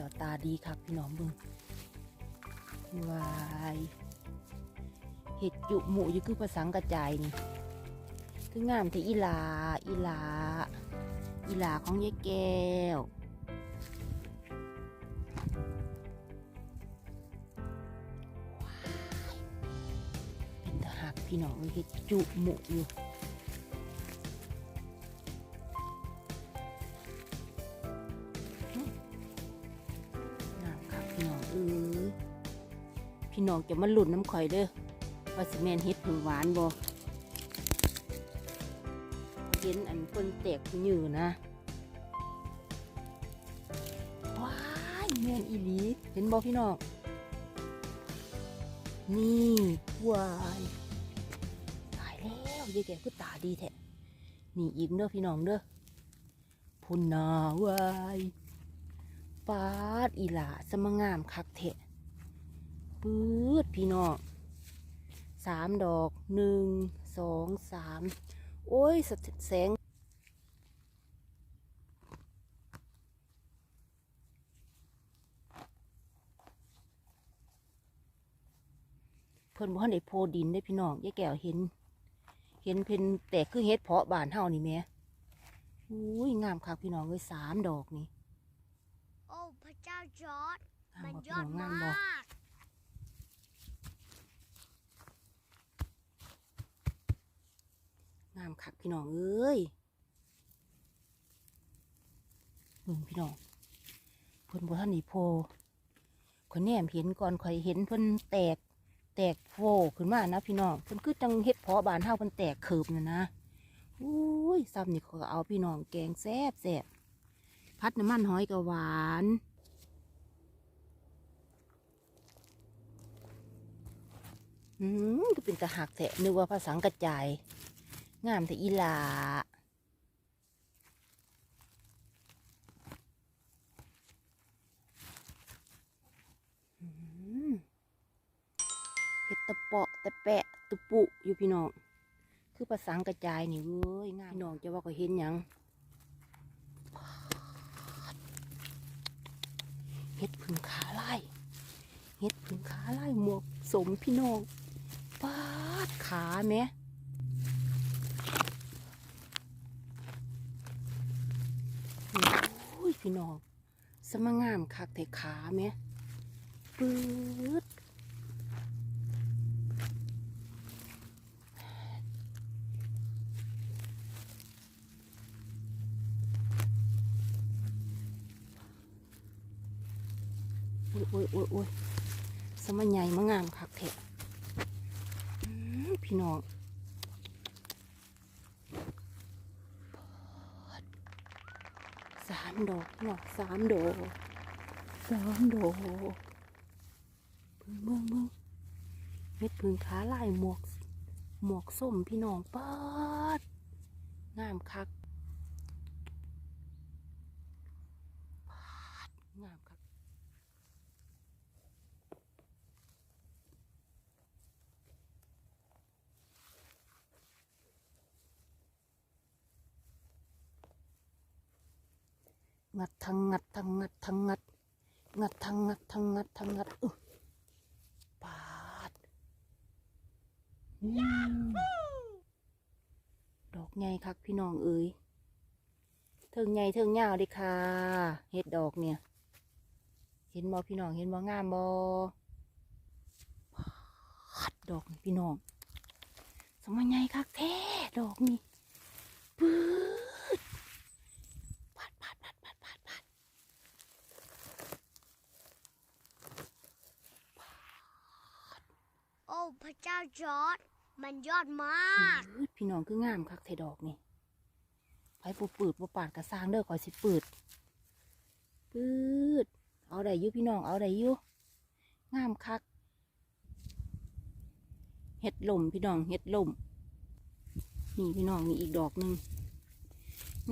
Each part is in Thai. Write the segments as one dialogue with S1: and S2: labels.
S1: แก้วตาดีครับพี่น้องเบิ่งวายเห็ดจุหมูอยู่คือภาษากระจายนี่คืองามที่อีลา อีลา อีลาของยายแก้วเป็นตาหักพี่น้องเห็ดจุหมูอยู่ พี่น้องจะมาหลุดน้ำข่อยเด้อว่าสิแมนเฮ็ดผึ่งหวานบ่เห็นอันเปิ้นแตกยือนะว้ายแมนอีหลีเห็นบ่พี่น้องนี่ว้ายตายแล้วยายแกคือตาดีแท้นี่อีกเด้อพี่น้องเด้อพุ่นนาว้ายปาดอีหลาสมงามคักเทะ ปื๊ดพี่น้องสามดอกหนึ่งสองสามโอ้ยสะแสงเพิ่นบ่ทันได้โพดินได้พี่น้องยายแก้วเห็น เห็นเพิ่นแตกคือเฮ็ดเพาะบานเฮานี่แหม่อุ้ยงามคักพี่น้องเลยสามดอกนี่
S2: โอ้ พระเจ้าจอร์ด
S1: งาม
S2: มัน
S1: บ่
S2: ยอด
S1: พี่น้
S2: ม
S1: องงามบ่า
S2: กา
S1: มคักพี่น้องเอ้ยเบิ่งพี่น้องเพิ่นบ่ทันนี่โพข่อยแนมเห็นก่อนข่อยเห็นเพิ่นแตก แตกโฟขึ้นมานะพี่น้องเพิ่นคือจังเฮ็ดเพาะบานเฮาเพิ่นแตกเคิบน่ะนะอุ้ยซ้ำนี่เขาเอาพี่น้องแกงแซ่บแซ่บพัดน้ำมันหอยก็หวานอืมก็เป็นตะหักแท้นึกว่าภาษากระจาย งามแต่อีหลาเห็ดตะเปาะตะแปะตุปุอยู่พี่น้อง คือภาษากระจายนี่เว้ยงามพี่น้องจะว่าก็เห็นยังเห็ดผึ่งขาไล่เห็ดผึ่งขาไล่หมวกสมพี่น้องปาดขาแหม่ โอ้ย พี่น้องสมงามคักแต่ขาแม่ปื๊ดโอ้ยโอ้ยโอ้ยโอ้ยสมใหญ่มางามคักแท้พี่น้อง สาม ดอกเนาะสามดอกสามดอกเมืองเมืองเบิ่งเม็ดพึ่งขาลายหมวก หมวกส้มพี่น้องเปิดงามคักปาดงามคัก งัดทั้งงัดทั้งงัดทั้งงัด งัดทั้งงัดทั้งงัดทั้งงัดอึปาดอืมดอกใหญ่คักพี่น้องเอ้ยเทิงใหญ่เทิงยาวเดิค่ะเห็ดดอกเนี่ย เห็นบอพี่น้องเห็นบองามบอปาดดอกนี่พี่น้อง สมัยใหญ่คักแท้ดอกนี่ปื๊ดปาดปาดปาดปาดปาดปาด
S2: โอ้ พระเจ้าจอร์ดมันยอดมาก
S1: พี่น้องคืองามคักไทดอกนี่ไปปูปืดปูปาดกระซางเด้อคอยสิปืดปืดเอาได้อยุพี่น้องเอาได้อยุงามคัก เห็ดลมพี่น้องเห็ดลมนี่พี่น้องนี่อีกดอกหนึ่ง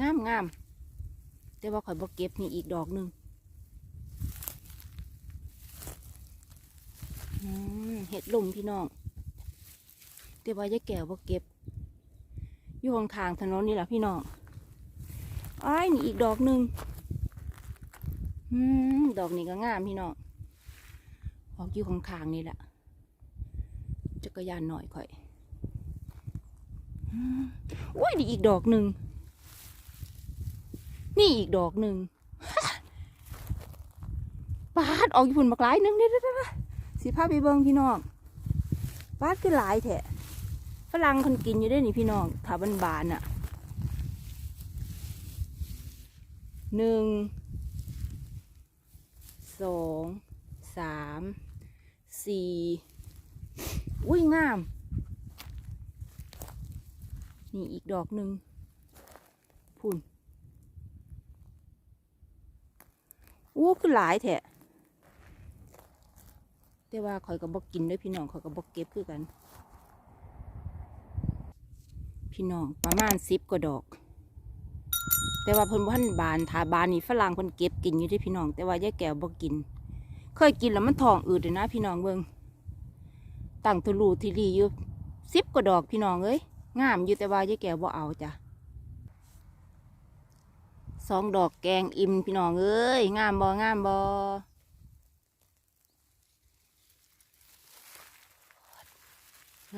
S1: งามงามแต่ว่าข่อยบ่เก็บนี่อีกดอกหนึ่งอืม เห็ดลมพี่น้องแต่ว่ายายแก้วบ่เก็บ อยู่ข้างถนนนี่แหละพี่น้องอ้ายนี่อีกดอกหนึ่งอืมดอกนี้ก็งามพี่น้องออกอยู่ข้างนี่แหละจักรยานหน่อยค่อยอืมโอ้ยนี่อีกดอกหนึ่งนี่อีกดอกหนึ่งปาดออกอยู่พุ่นบักลายหนึงเด้อเด้อเด้อ สิพาไปเบิ่งพี่น้องปาดคือหลายแท้ฝรั่งคนกินอยู่ได้นี่พี่น้องถ้าบานบานๆอะหนึ่งสองสามสี่อุ้ยงาม นี่อีกดอกหนึ่งพุ่นอู้คือหลายแท้ แต่ว่าข่อยก็บอกกินด้วยพี่น้องข่อยก็บอกเก็บคือกัน พี่น้องประมาณสิบกว่าดอก แต่ว่าเพิ่นบ่ทันบานถาบานนี่ฝรั่งเพิ่นเก็บกินอยู่ด้วยพี่น้อง แต่ว่ายายแก้วบอกกิน เคยกินแล้วมันท้องอืดเลยนะ พี่น้องเบิ่งตั้งทุลูทีรีอยู่สิบกว่าดอกพี่น้องเอ้ยงามอยู่แต่ว่ายายแก้วบ่เอาจ้ะสองดอกแกงอิ่มพี่น้องเอ้ยงามบ่งามบ่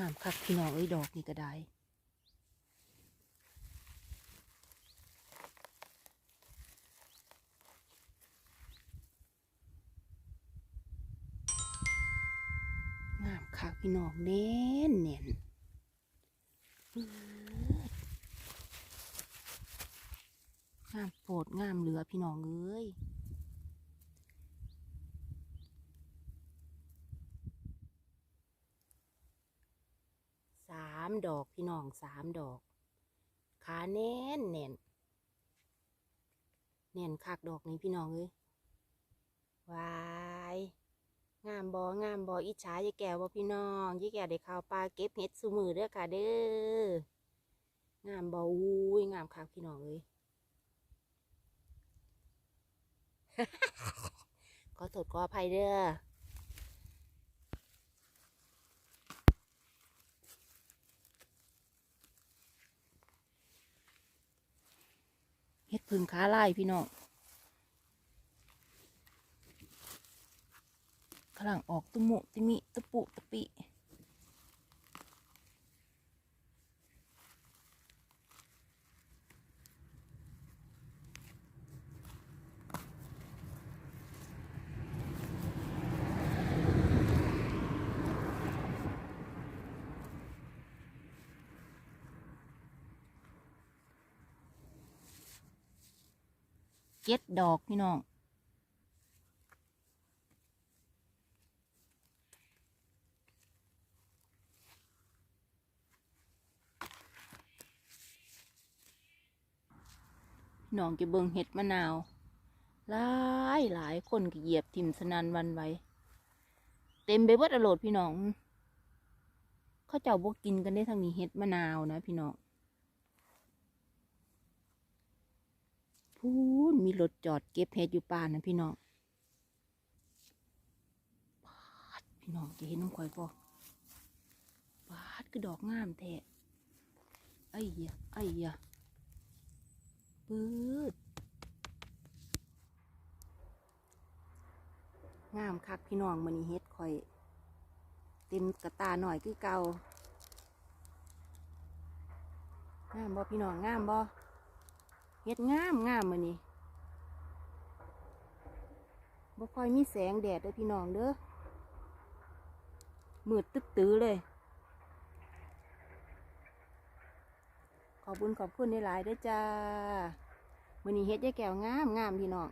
S1: งามคักพี่น้องเอ้ยดอกนี่ก็ได้งามคักพี่น้องเน้นเน้นงามโปรดงามเหลือพี่น้องเอ้ยสามดอกพี่น้องสามดอก ขาแน่นแน่นแน่นคักดอกนี้พี่น้องเอ้ยวายงามบองามบออิจฉายายแก้วบ่พี่น้องยายแก้วได้ข่าวปลาเก็บเห็ดสูมือเด้อค่ะเด้องามบออุ้ยงามคักพี่น้องเอ้ยขอโทษขออภัยเด้อ เฮ็ดพึ่งขาลายพี่น้องกำลังออกตุมุติมิตะปุตะปิ เจ็ดดอกพี่น้องน้องจะเบิงเห็ดมะนาว หลายหลายคนก็เหยียบทิมสนันวันไหวเต็มไปเบิดอโลดพี่น้อง เขาเจ้าบกกินกันได้ทางนี้เห็ดมะนาวนะพี่น้อง พูนมีรถจอดเก็บเห็ดอยู่ป่านะพี่น้องปาดพี่น้องจะเห็นน้องข่อยบ่ปาดคือดอกงามแท้ไอ้ยะไอ้ยะปืดงามคักพี่น้องมันนี้เฮ็ดข่อย เต็มกระตาหน่อยคือเก่างามบ่พี่น้องงามบ่ ฮ็ดงามงามมือนี้บ่ค่อยมีแสงแดดเลยพี่น้องเด้อมืดตึ๊ดตื้อเลย ขอบคุญขอบคุณในหลายเด้อจ้ามือนี้เฮ็ดยายแก้วงามงามพี่น้อง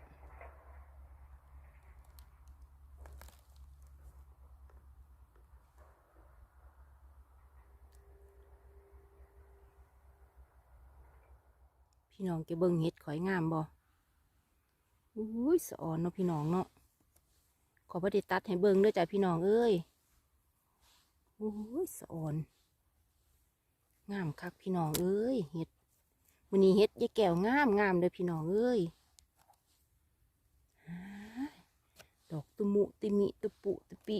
S1: พี่น้องจะเบิ่งเห็ดข่อยงามบ่อุ้ยสะออนเนาะพี่น้องเนาะขอพระเดชตัดให้เบิ่งด้วยจ้ะพี่น้องเอ้ยอุ้ยสะออนงามคักพี่น้องเอ้ยเห็ดวันนี้เห็ดยายแก้วงามงามเลยพี่น้องเอ้ยดอกตุมุติมิตุปุตุปิ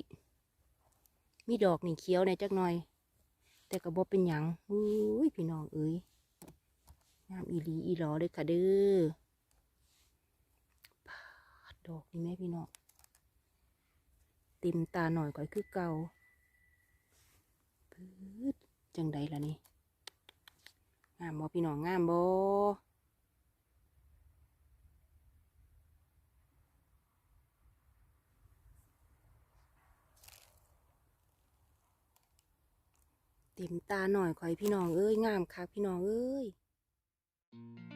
S1: มีดอกนี่เขียวในจักหน่อย แต่ก็บ่เป็นหยังอุ้ยพี่น้องเอ้ย งามอีลีอีหลอเลยค่ะเด้อดอกนี่แม่พี่น้องติมตาหน่อยก่อยคือเก่าพืดจังใดล่ะนี่งามบ่พี่น้องงามบ่เต็มตาหน่อยข่อยพี่น้องเอ้ยงามคักพี่น้องเอ้ย Thank you.